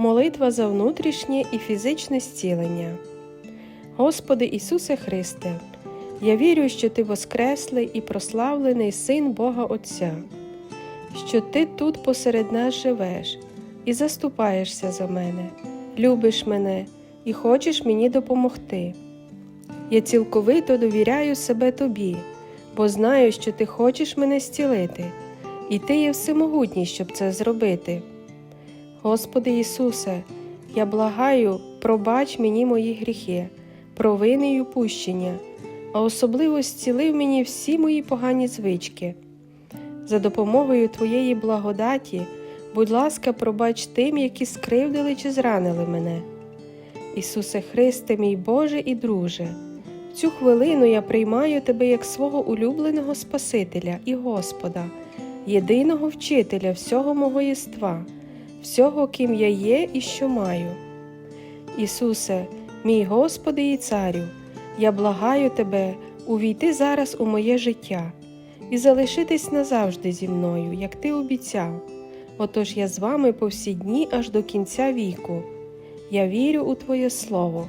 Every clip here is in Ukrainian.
Молитва за внутрішнє і фізичне зцілення. Господи Ісусе Христе, я вірю, що Ти воскреслий і прославлений Син Бога Отця, що Ти тут посеред нас живеш і заступаєшся за мене, любиш мене і хочеш мені допомогти. Я цілковито довіряю себе Тобі, бо знаю, що Ти хочеш мене зцілити, і Ти є всемогутній, щоб це зробити. Господи Ісусе, я благаю, пробач мені мої гріхи, провини й упущення, а особливо зціли в мені всі мої погані звички. За допомогою Твоєї благодаті, будь ласка, пробач тим, які скривдили чи зранили мене. Ісусе Христе, мій Боже і друже, в цю хвилину я приймаю Тебе як свого улюбленого Спасителя і Господа, єдиного вчителя всього мого єства, всього, ким я є і що маю. Ісусе, мій Господи і Царю, я благаю Тебе увійти зараз у моє життя і залишитись назавжди зі мною, як Ти обіцяв. Отож я з вами по всі дні аж до кінця віку. Я вірю у Твоє Слово.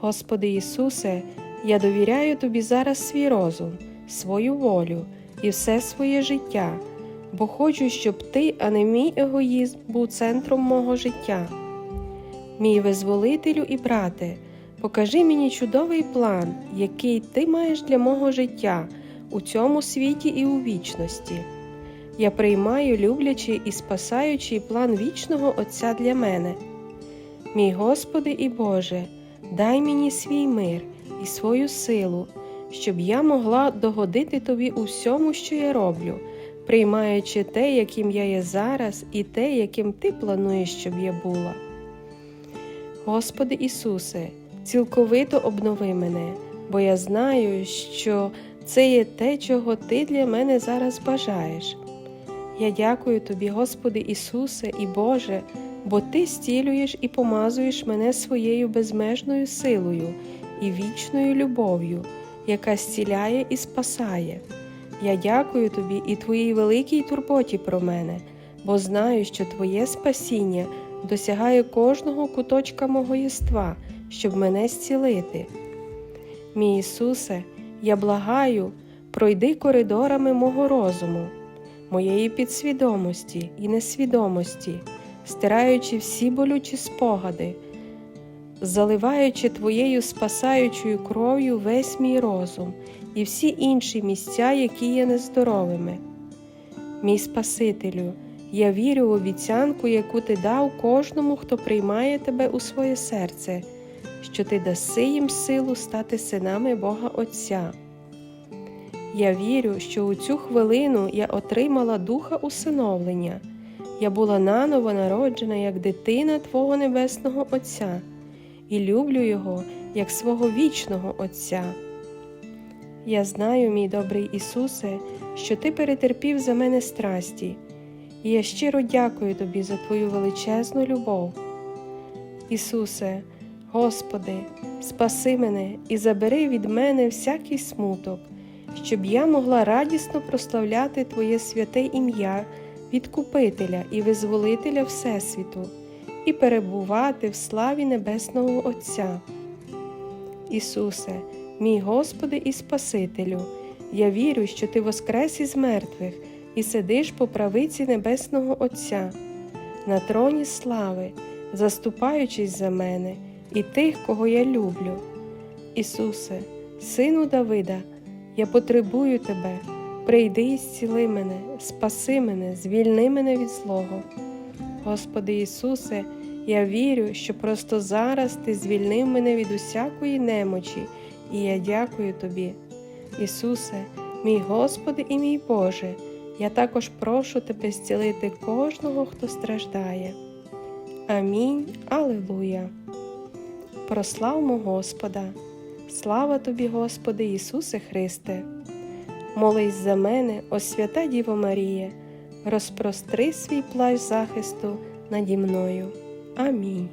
Господи Ісусе, я довіряю Тобі зараз свій розум, свою волю і все своє життя, бо хочу, щоб Ти, а не мій егоїзм, був центром мого життя. Мій визволителю і брате, покажи мені чудовий план, який ти маєш для мого життя у цьому світі і у вічності. Я приймаю люблячий і спасаючий план вічного Отця для мене. Мій Господи і Боже, дай мені свій мир і свою силу, щоб я могла догодити Тобі у всьому, що я роблю, приймаючи те, яким я є зараз, і те, яким Ти плануєш, щоб я була. Господи Ісусе, цілковито обнови мене, бо я знаю, що це є те, чого Ти для мене зараз бажаєш. Я дякую Тобі, Господи Ісусе і Боже, бо Ти стілюєш і помазуєш мене своєю безмежною силою і вічною любов'ю, яка зціляє і спасає. Я дякую Тобі і Твоїй великій турботі про мене, бо знаю, що Твоє спасіння досягає кожного куточка мого єства, щоб мене зцілити. Мій Ісусе, я благаю, пройди коридорами мого розуму, моєї підсвідомості і несвідомості, стираючи всі болючі спогади, заливаючи Твоєю спасаючою кров'ю весь мій розум і всі інші місця, які є нездоровими. Мій Спасителю, я вірю в обіцянку, яку ти дав кожному, хто приймає тебе у своє серце, що ти даси їм силу стати синами Бога Отця. Я вірю, що у цю хвилину я отримала духа усиновлення, я була наново народжена як дитина Твого Небесного Отця і люблю Його як свого вічного Отця. Я знаю, мій добрий Ісусе, що Ти перетерпів за мене страсті, і я щиро дякую Тобі за Твою величезну любов. Ісусе, Господи, спаси мене і забери від мене всякий смуток, щоб я могла радісно прославляти Твоє святе ім'я, Відкупителя і Визволителя Всесвіту, і перебувати в славі Небесного Отця. Ісусе, мій Господи і Спасителю, я вірю, що Ти воскрес із мертвих і сидиш по правиці Небесного Отця, на троні слави, заступаючись за мене і тих, кого я люблю. Ісусе, Сину Давида, я потребую Тебе, прийди і зціли мене, спаси мене, звільни мене від злого. Господи Ісусе, я вірю, що просто зараз Ти звільнив мене від усякої немочі, і я дякую Тобі. Ісусе, мій Господи і мій Боже, я також прошу Тебе зцілити кожного, хто страждає. Амінь. Аллилуйя. Прославмо Господа! Слава тобі, Господи Ісусе Христе! Молись за мене, о свята Діво Марія, розпростри свій плащ захисту наді мною. Амінь.